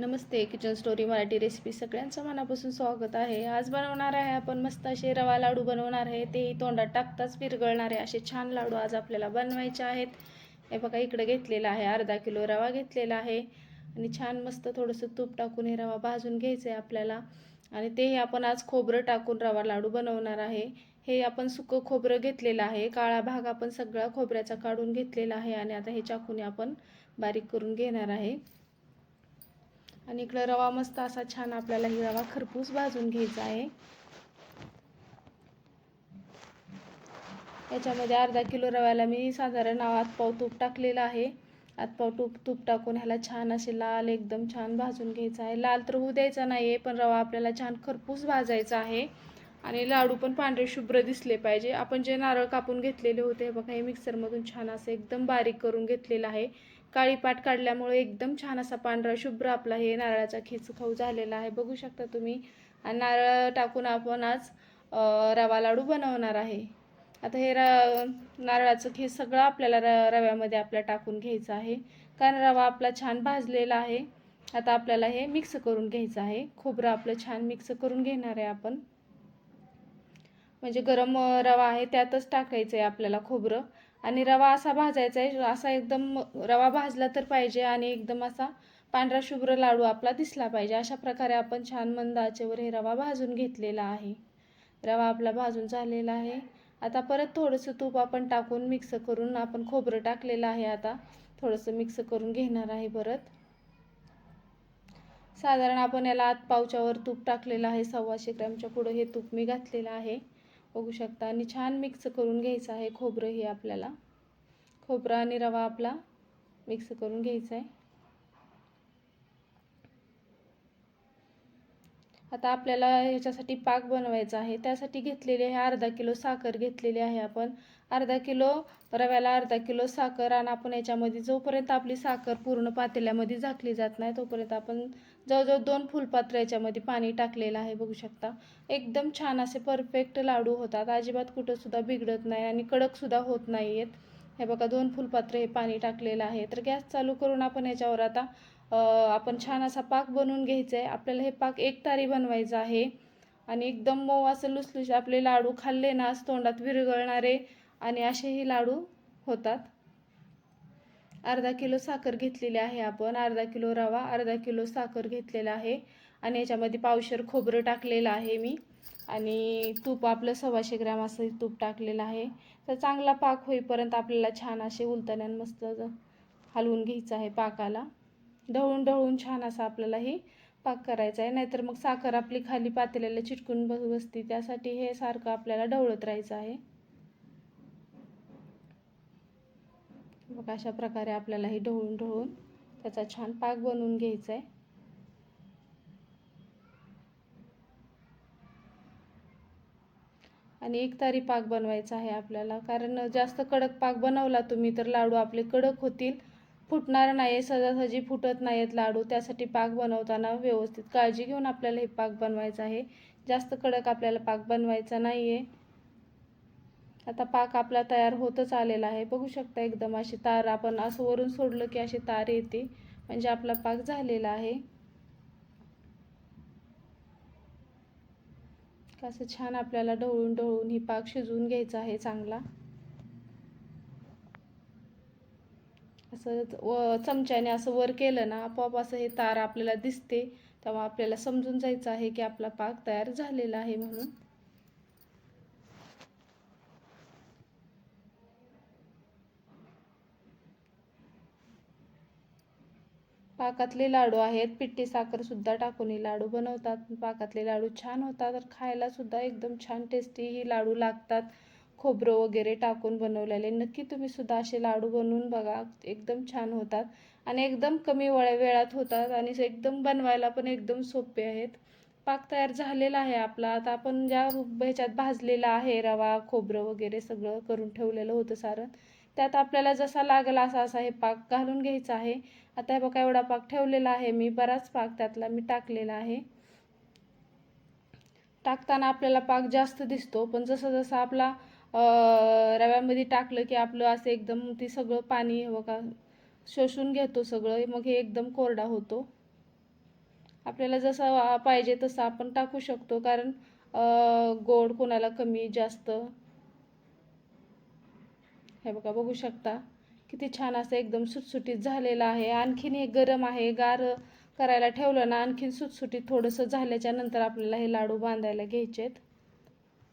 नमस्ते kitchen story Marathi recipe सगळ्यांचं मनापासून स्वागत आहे. आज बनवणार आहे आपण मस्त असे रवा लाडू बनवणार आहे. तेही तोंडात टाकताच विरघळणारे असे छान लाडू आज आपल्याला बनवायचे आहेत. हे बघा इकडे घेतलेला आहे. अर्धा किलो रवा घेतलेला आहे. आणि छान मस्त थोडंसं तूप टाकून हे रवा भाजून घ्यायचं आहे आपल्याला. आणि तेही आपण आज खोबरं टाकून रवा लाडू बनवणार आहे. हे आपण सुकं खोबरं घेतलेलं आहे. काळा भाग आपण सगळा खोबऱ्याचा काढून घेतलेला आहे. आणि आता हे चाकूने आपण बारीक करून घेणार आहे. आणि इकडं रवा मस्त असा छान आपल्याला ही रवा खरपूस भाजून घ्यायचा आहे. याच्यामध्ये अर्धा किलो रव्याला मी साधारण आतपाव तूप टाकलेलं आहे. आतपाव तूप तूप टाकून ह्याला छान असे लाल एकदम छान भाजून घ्यायचं आहे. लाल तर होऊ द्यायचा नाही आहे पण रवा आपल्याला छान खरपूस भाजायचा आहे. आणि लाडू पण पांढरे शुभ्र दिसले पाहिजे. आपण जे नारळ कापून घेतलेले होते बघा हे मिक्सरमधून छान असं एकदम बारीक करून घेतलेलं आहे. काळी पाट काढल्यामुळे एकदम छान असा पांढरा शुभ्र आपला हे नारळाचा खीच खाऊ झालेला आहे. बघू शकता तुम्ही. आणि नारळ टाकून आपण आज रवा लाडू बनवणार आहे. आता हे र नारळाचं खीस सगळं आपल्याला र रव्यामध्ये आपल्या टाकून घ्यायचं आहे. कारण रवा आपला छान भाजलेला आहे. आता आपल्याला हे मिक्स करून घ्यायचं आहे. खोबरं आपलं छान मिक्स करून घेणार आहे आपण. म्हणजे गरम रवा आहे त्यातच टाकायचं आहे आपल्याला खोबरं. आणि रवा असा भाजायचा आहे असा एकदम रवा भाजला तर पाहिजे आणि एकदम असा पांढरा शुभ्र लाडू आपला दिसला पाहिजे. अशा प्रकारे आपण छान मंद आचेवर हे रवा भाजून घेतलेला आहे. रवा आपला भाजून झालेला आहे. आता परत थोडंसं तूप आपण टाकून मिक्स करून आपण खोबरं टाकलेलं आहे आता. थोडंसं मिक्स करून घेणार आहे परत. साधारण आपण याला आत पावच्यावर तूप टाकलेलं आहे सव्वाशे ग्रॅमच्या पुढं हे तूप मी घातलेलं आहे. बघू शकता. आणि छान मिक्स करून घ्यायचं आहे खोबरं हे आपल्याला. खोबरं आणि रवा आपला मिक्स करून घ्यायचा आहे. आता आपल्याला ह्याच्यासाठी पाक बनवायचा आहे. त्यासाठी घेतलेली आहे अर्धा किलो साखर घेतलेली आहे आपण. अर्धा किलो रव्याला अर्धा किलो साखर आणि आपण याच्यामध्ये जोपर्यंत आपली साखर पूर्ण पातेल्यामध्ये झाकली जात नाही तोपर्यंत आपण जवळजवळ दोन फुलपात्र याच्यामध्ये पाणी टाकलेलं आहे बघू शकता. एकदम छान असे परफेक्ट लाडू होतात. अजिबात कुठंसुद्धा बिघडत नाही आणि कडकसुद्धा होत नाही आहेत हे बघा दोन फुलपात्र हे पाणी टाकलेलं आहे. तर गॅस चालू करून आपण याच्यावर आता आपण छान असा पाक बनवून घ्यायचा आहे आपल्याला हे पाक एक तारी बनवायचं आहे. आणि एकदम मऊ असं लुसलुस आपले लाडू खाल्ले ना तोंडात विरघळणारे आणि असेही लाडू होतात. अर्धा किलो साखर घेतलेली आहे आपण. अर्धा किलो रवा अर्धा किलो साखर घेतलेला आहे. आणि याच्यामध्ये पावशर खोबरं टाकलेलं आहे मी. आणि तूप आपलं सव्वाशे ग्रॅम असं तूप टाकलेलं आहे. तर चांगला पाक होईपर्यंत आपल्याला छान असे उलतण्यान मस्त हलवून घ्यायचं आहे पाकाला. ढवळून ढवळून छान असा आपल्याला ही पाक करायचा आहे. नाहीतर मग साखर आपली खाली पातेल्याला चिटकून बसती. त्यासाठी हे सारखं आपल्याला ढवळत राहायचं आहे. मग अशा प्रकारे आपल्याला हे ढवळून ढवळून त्याचा छान पाक बनवून घ्यायचा आहे. आणि एक तारी पाक बनवायचा आहे आपल्याला. कारण जास्त कडक पाक बनवला तुम्ही तर लाडू आपले कडक होतील. फुटणार नाही सहजासहजी फुटत नाहीत लाडू त्यासाठी पाक बनवताना व्यवस्थित काळजी घेऊन आपल्याला हे पाक बनवायचा आहे. जास्त कडक आपल्याला पाक बनवायचा नाही आहे आता पाक आपला तयार होतच आलेला आहे. बघू शकता एकदम अशी तार आपण असं वरून सोडलं की अशी तार येते. म्हणजे आपला पाक झालेला आहे. कसं छान आपल्याला ढवळून ढवळून ही पाक शिजवून घ्यायचा आहे चांगला. असं व चमच्याने असं वर केलं ना आपोआप असं हे तार आपल्याला दिसते. तेव्हा आपल्याला समजून जायचं आहे की आपला पाक तयार झालेला आहे म्हणून. पाकातले लाडू आहेत पिठी साखरसुद्धा टाकून लाडू बनवतात. पाकातले लाडू छान होतात तर खायलासुद्धा एकदम छान टेस्टी ही लाडू लागतात. खोबरं वगैरे टाकून बनवलेले. नक्की तुम्ही सुद्धा असे लाडू बनवून बघा. एकदम छान होतात. आणि एकदम कमी वळ्या वेळात होतात. आणि एकदम बनवायला पण एकदम सोपे आहेत. पाक तयार झालेला आहे आपला. आता आपण ज्या ह्याच्यात भाजलेला आहे रवा खोबरं वगैरे सगळं करून ठेवलेलं होतं सारण. त्यात आपल्याला जसा लागला असा असा हे पाक घालून घ्यायचा आहे. आता हे बघा एवढा पाक ठेवलेला आहे. मी बराच पाक त्यातला मी टाकलेला आहे. टाकताना आपल्याला पाक जास्त दिसतो. पण जसं जसं आपला रव्यामध्ये टाकलं की आपलं असं एकदम ते सगळं पाणी बघा शोषून घेतो सगळं मग हे एकदम कोरडा होतो. आपल्याला जसं वा- पाहिजे तसं आपण टाकू शकतो कारण गोड कोणाला कमी जास्त. हे बघा बघू शकता. किती छान असं एकदम सुटसुटीत झालेलं आहे. आणखीन हे गरम आहे गार करायला ठेवलं ना आणखीन सुटसुटीत थोडंसं झाल्याच्यानंतर आपल्याला हे लाडू बांधायला घ्यायचेत.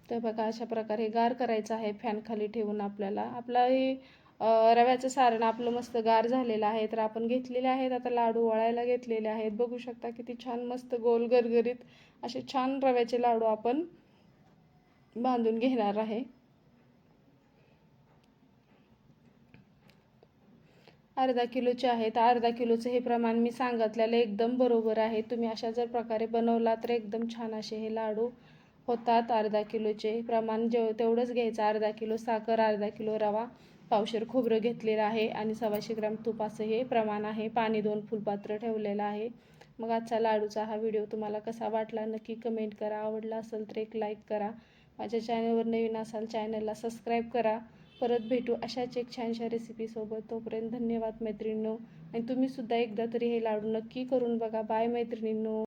तर बघा अशा प्रकारे गार करायचं आहे फॅन खाली ठेवून आपल्याला. आपला हे रव्याचं सारण आपलं मस्त गार झालेलं आहे. तर आपण घेतलेले आहेत. आता लाडू वळायला घेतलेले आहेत. बघू शकता किती छान मस्त गोल गरगरीत असे छान रव्याचे लाडू आपण बांधून घेणार आहे. अर्धा किलोचे आहेत. अर्धा किलोचं हे प्रमाण मी सांगितलेलं एकदम बरोबर आहे. तुम्ही अशा जर प्रकारे बनवला तर एकदम छान असे हे लाडू होतात अर्धा किलोचे. प्रमाण जेव तेवढंच घ्यायचं. अर्धा किलो साखर अर्धा किलो रवा. पावशेर खोबरं घेतलेलं आहे आणि सव्वाशे ग्राम तूप असं हे प्रमाण आहे. पाणी दोन फुलपात्र ठेवलेलं आहे. मग आजचा लाडूचा हा व्हिडिओ तुम्हाला कसा वाटला? नक्की कमेंट करा. आवडला असेल तर एक लाईक करा. माझ्या चॅनलवर नवीन असाल चॅनलला सबस्क्राईब करा. परत भेटू अशाच एक छानशा रेसिपीसोबत तोपर्यंत धन्यवाद मैत्रिणींनो. आणि तुम्हीसुद्धा एकदा तरी हे लाडू नक्की करून बघा. बाय मैत्रिणींनो.